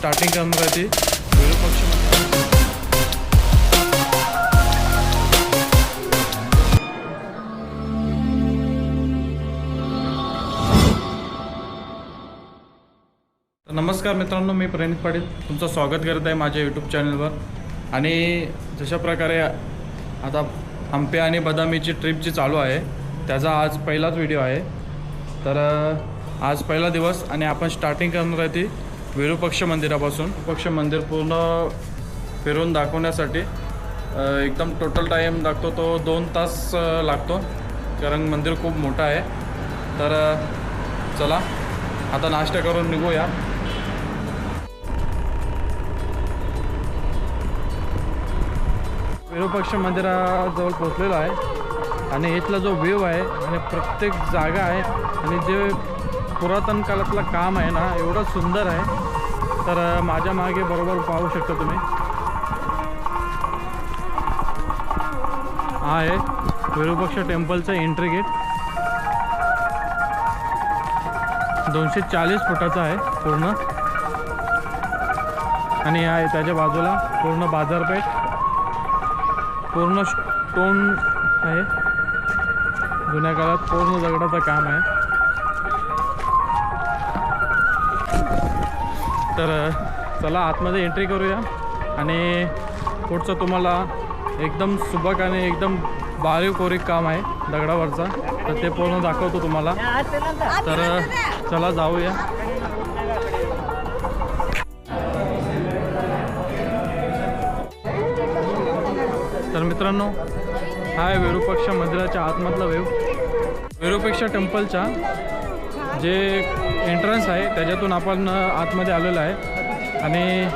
Starting करणार राहते. नमस्कार मित्रांनो मी प्रणित पाटील. तुमचं स्वागत करत आहे माझ्या यूट्यूब चॅनलवर आणि जशा प्रकारे आता आंबे आणि बदामीची ट्रिप जी चालू आहे त्याचा आज पहिलाच व्हिडिओ आहे. तर आज पहिला दिवस आणि आपण स्टार्टिंग करणार आहे ती विरूपक्ष मंदिरापासून. पक्ष मंदिर पूर्ण फिरून दाखवण्यासाठी एकदम टोटल टाईम लागतो तो दोन तास लागतो. कारण मंदिर खूप मोठं आहे. तर चला आता नाश्ता करून निघूया. विरूपक्ष मंदिराजवळ पोचलेलो आहे. आणि इथला जो व्ह्यू आहे आणि प्रत्येक जागा आहे आणि जे पुरातन काळातलं काम आहे ना एवढं सुंदर आहे. तर माझ्या मागे बरोबर पाहू शकता तुम्ही. हा आहे विरूपक्ष टेम्पलचं एंट्री गेट दोनशे चाळीस फुटाचा आहे पूर्ण. आणि आहे त्याच्या बाजूला पूर्ण बाजारपेठ. पूर्ण स्टोन आहे. जुन्या काळात पूर्ण दगडाचं काम आहे. तर चला आतमध्ये एंट्री करूया. आणि पुढचं तुम्हाला एकदम सुबक आणि एकदम बारीव कोरीक काम आहे दगडावरचा. तर ते पूर्ण दाखवतो तुम्हाला. तर चला जाऊया. तर मित्रांनो हा आहे विरूपक्ष मंदिराच्या आतमधला वेव विरूपक्ष टेम्पलच्या जे एंट्रन्स आहे. त्याच्यातून आपण आतमध्ये आलेलो आहे. आणि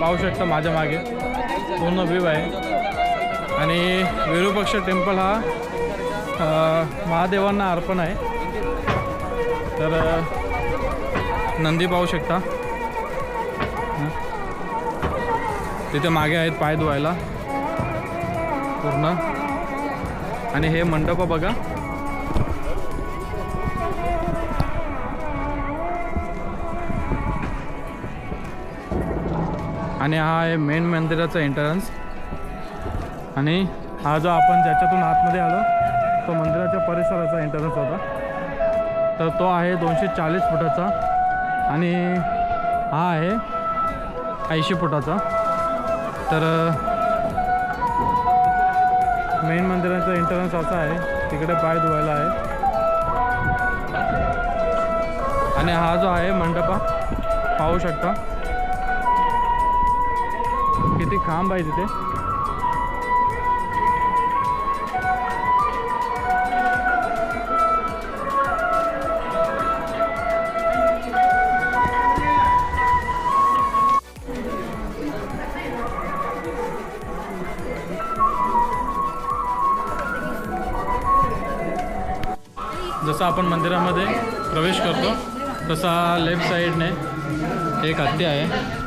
पाहू शकता माझ्या मागे. पूर्ण व्ह्यू आहे. आणि विरूपक्ष टेम्पल हा महादेवांना अर्पण आहे. तर नंदी पाहू शकता. तिथे मागे आहेत पाय धुवायला. पूर्ण. आणि हे मंडप बघा. आणि हा आहे मेन मंदिराचा एंट्रन्स आणि हा जो आपण ज्याच्यातून आतमध्ये आलो तो मंदिराच्या परिसराचा एंट्रन्स होता. तर तो आहे दोनशे चाळीस फुटाचा. आणि हा आहे ऐंशी फुटाचा. तर मेन मंदिराचा एंट्रन्स असा आहे तिकडे पाय धुवायला आहे. आणि हा जो आहे मंडपा पाहू शकता. किती खांब आहे तिथे? जसं आपण मंदिरामध्ये प्रवेश करतो तसा लेफ्ट साईडने एक हत्ती आहे.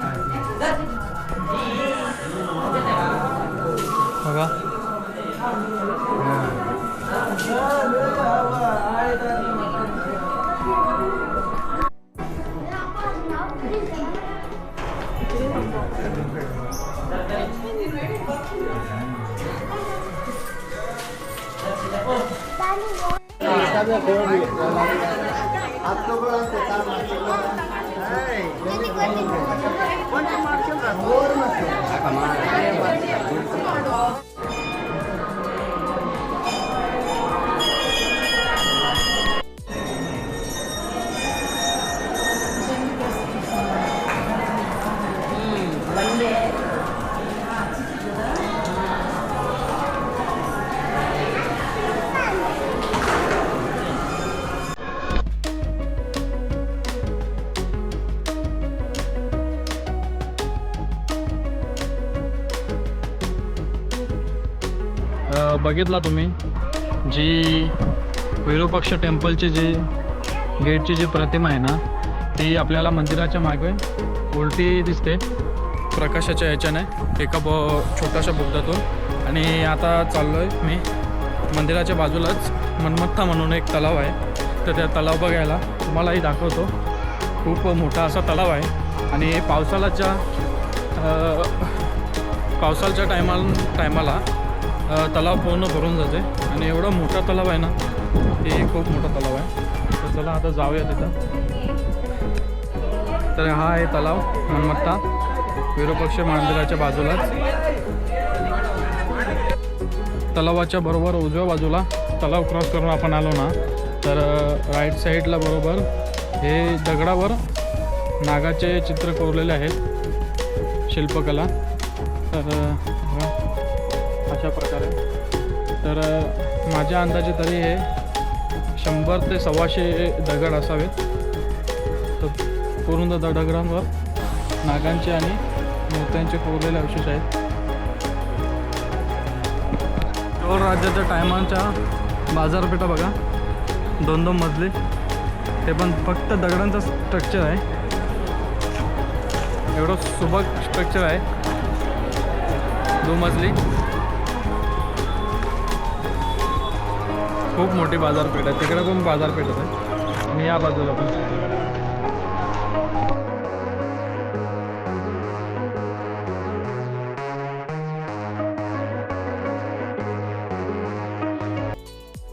बघा अ, बघितला तुम्ही जी विरूपक्ष टेम्पलची जी गेटची जी प्रतिमा आहे ना ती आपल्याला मंदिराच्या मागे उलटी दिसते प्रकाशाच्या याच्याने एका ब छोट्याशा बोगद्यातून. आणि आता चाललो आहे मी मंदिराच्या बाजूलाच मनमत्ता म्हणून एक तलाव आहे. तर त्या तलाव बघायला तुम्हालाही दाखवतो. खूप मोठा असा तलाव आहे. आणि पावसाळ्याच्या पावसाच्या पावसाळ्याच्या टायमा टायमाला तलाव पूर्ण भरून जाते. आणि एवढा मोठा तलाव आहे ना ते खूप मोठा तलाव आहे. तर चला आता जाऊया तिथं. तर हा आहे तलाव मनमत्ता. विरूपक्ष मंदिराच्या बाजूलाच. तलावाच्या बरोबर उजव्या बाजूला तलाव क्रॉस करून आपण आलो ना तर राईट साईडला बरोबर हे दगडावर नागाचे चित्र कोरलेले आहेत. शिल्पकला. तर अशा प्रकारे. तर माझ्या अंदाजे तरी हे शंभर ते सव्वाशे दगड असावेत. तर पूर्ण दगडांवर नागांचे आणि मोत्यांचे कोरलेले अवशेष आहेत. चोळ राज्याच्या टायमांच्या बाजारपेठा बघा. दोन दोन मजली. ते पण फक्त दगडांचं स्ट्रक्चर आहे. एवढं सुबक स्ट्रक्चर आहे. दुमजली खूप मोठी बाजारपेठ आहे. तिकडे पण बाजारपेठ आहे. आणि या बाजूला पण